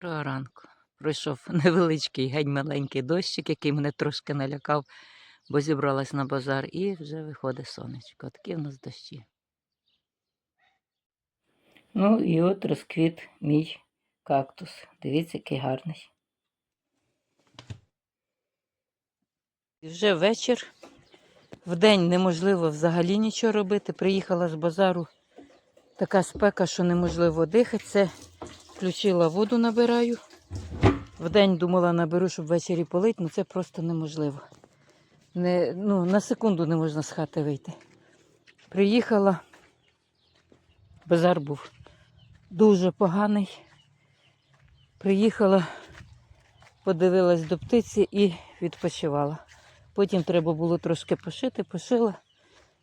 Доброго ранку. Пройшов невеличкий геть маленький дощик, який мене трошки налякав, бо зібралась на базар і вже виходить сонечко. Такі в нас дощі. Ну і от розквіт мій кактус. Дивіться, який гарний. І вже вечір. Вдень неможливо взагалі нічого робити. Приїхала з базару така спека, що неможливо дихати. Це включила воду, набираю. Вдень думала, наберу, щоб ввечері полить, але це просто неможливо. Не, ну, на секунду не можна з хати вийти. Приїхала, базар був дуже поганий. Приїхала, подивилась до птиці і відпочивала. Потім треба було трошки пошити, пошила.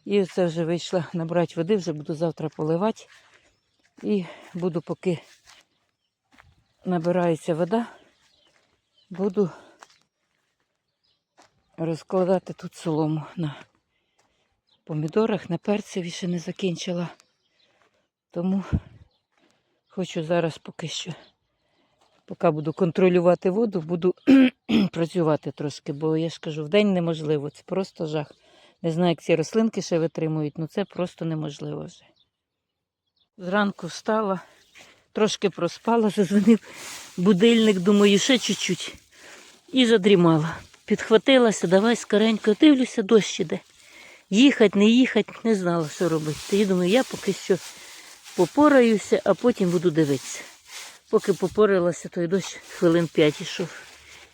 І оце вже вийшла набрати води, вже буду завтра поливати. І буду, поки набирається вода, буду розкладати тут солому на помідорах, на перцеві ще не закінчила. Тому хочу зараз поки що, поки буду контролювати воду, буду працювати трошки, бо я ж кажу, вдень неможливо, це просто жах. Не знаю, як ці рослинки ще витримують, але це просто неможливо вже. Зранку встала, трошки проспала, зазвонив будильник, думаю, ще чуть-чуть. І задрімала. Підхватилася, давай скоренько, дивлюся, дощ іде. Їхати, не їхати, не знала, що робити. Тоді думаю, я поки що попораюся, а потім буду дивитися. Поки попоралася, той дощ хвилин п'ять ішов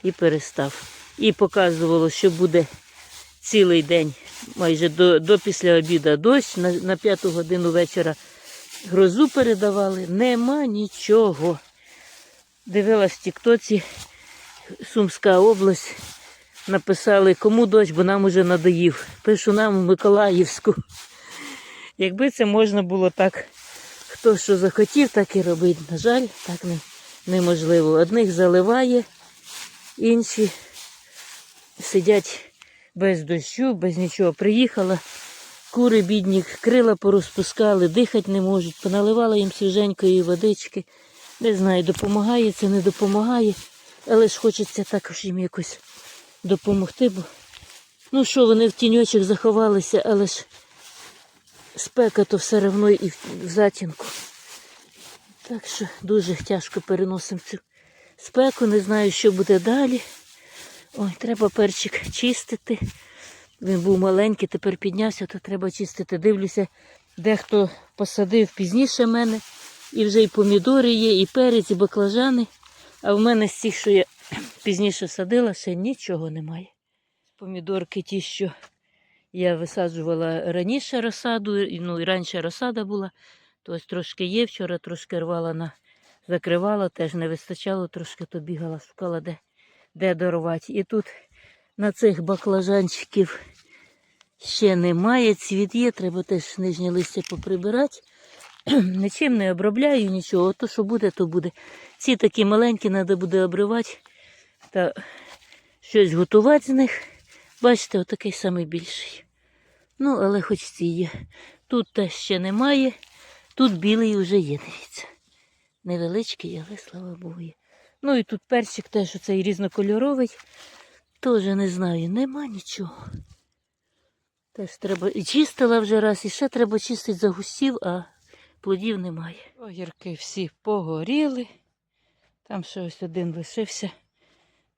і перестав. І показувало, що буде цілий день, майже до, до після обіду дощ, на, на п'яту годину вечора грозу передавали. Нема нічого. Дивилась в Тіктоці, Сумська область. Написали, кому дощ, бо нам уже надоїв. Пишу нам у Миколаївську. Якби це можна було так, хто що захотів, так і робить. На жаль, так не, неможливо. Одних заливає, інші сидять без дощу, без нічого. Приїхала, кури бідні, крила порозпускали, дихати не можуть, поналивала їм свіженької водички. Не знаю, допомагає це, не допомагає, але ж хочеться також їм якось допомогти, бо ну що, вони в тіньочок заховалися, але ж спека то все одно і в затінку. Так що дуже тяжко переносимо цю спеку, не знаю, що буде далі. Ой, треба перчик чистити. Він був маленький, тепер піднявся, то треба чистити. Дивлюся, дехто посадив пізніше мене. І вже і помідори є, і перець, і баклажани. А в мене з цих, що я пізніше садила, ще нічого немає. Помідорки ті, що я висаджувала раніше розсаду, ну і раніше розсада була, то ось трошки є. Вчора трошки рвала на закривала, теж не вистачало, трошки то бігала, шукала, де, де дарувати. І тут на цих баклажанчиків ще немає. Цвіт є, треба теж нижнє листя поприбирати. Нічим не обробляю нічого, то що буде, то буде. Ці такі маленькі треба буде обривати та щось готувати з них. Бачите, отакий самий більший. Ну, але хоч ці є. Тут теж ще немає, тут білий вже є, дивіться. Невеличкий, але слава Богу. є. Ну і тут перчик теж оцей різнокольоровий. Теж не знаю, нема нічого. Теж треба. І чистила вже раз, і ще треба чистити загусів, а плодів немає. Огірки всі погоріли. Там ще ось один лишився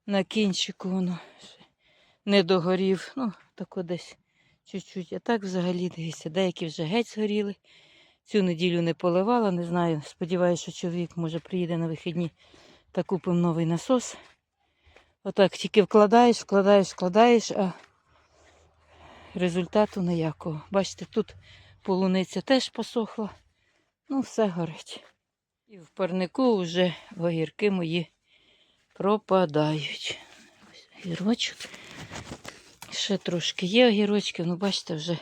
на кінчику, воно ще не догорів. Ну, тако десь чуть-чуть. А так взагалі дивіться, деякі вже геть згоріли. Цю неділю не поливала, не знаю. Сподіваюся, що чоловік може приїде на вихідні та купимо новий насос. Отак тільки вкладаєш, вкладаєш, вкладаєш, а результату ніякого. Бачите, тут полуниця теж посохла. Ну, все горить. І в парнику вже огірки мої пропадають. Ось огірочок. Ще трошки є огірочки, ну бачите, вже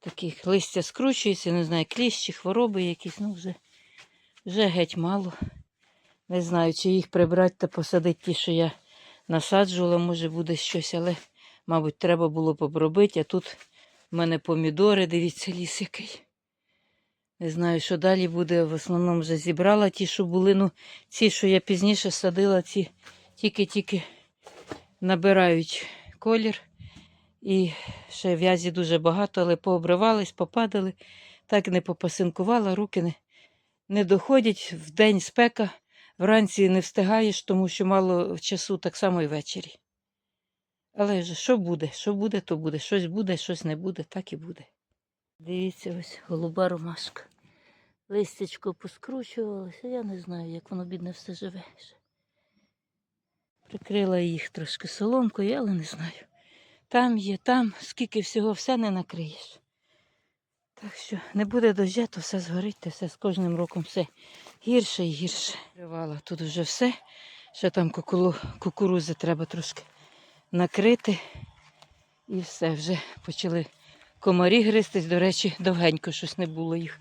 такі листя скручується, не знаю, кліщі, хвороби якісь, ну вже, вже геть мало. Не знаю, чи їх прибрати та посадити ті, що я насаджувала, може буде щось, але, мабуть, треба було б. А тут в мене помідори, дивіться, ліс який. Не знаю, що далі буде. В основному вже зібрала ті, що були. Ну, ці, що я пізніше садила, ці тільки-тільки набирають колір. І ще в'язі дуже багато, але пообривались, попадали. Так не попасинкувала, руки не, не доходять. В день спека, вранці не встигаєш, тому що мало часу, так само і ввечері. Але ж що буде? Що буде, то буде. Щось буде, щось не буде, так і буде. Дивіться, ось голуба ромашка. Листячко поскручувалося, я не знаю, як воно бідне все живе. Прикрила їх трошки соломкою, але не знаю. Там є, там, скільки всього, все не накриєш. Так що не буде дождя, то все згорить, то все з кожним роком все гірше і гірше. Тривала тут вже все. Ще там кукуру, кукурузи треба трошки накрити. І все, вже почали комарі гристись. До речі, довгенько щось не було їх.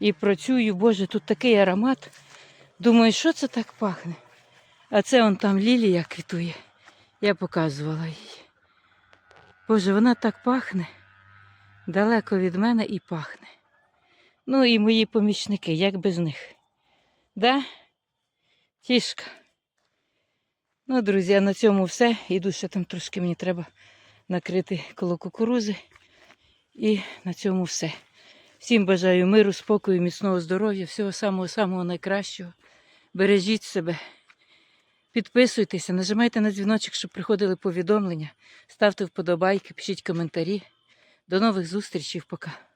І працюю, боже, тут такий аромат. Думаю, що це так пахне? А це он там лілія квітує. Я показувала її. Боже, вона так пахне. Далеко від мене і пахне. Ну і мої помічники, як без них. Да? Тішка. Ну, друзі, на цьому все. Іду ще там трошки мені треба накрити коло кукурузи. І на цьому все. Всім бажаю миру, спокою, міцного здоров'я, всього самого-самого найкращого. Бережіть себе. Підписуйтеся, нажимайте на дзвіночок, щоб приходили повідомлення. Ставте вподобайки, пишіть коментарі. До нових зустрічей. Пока.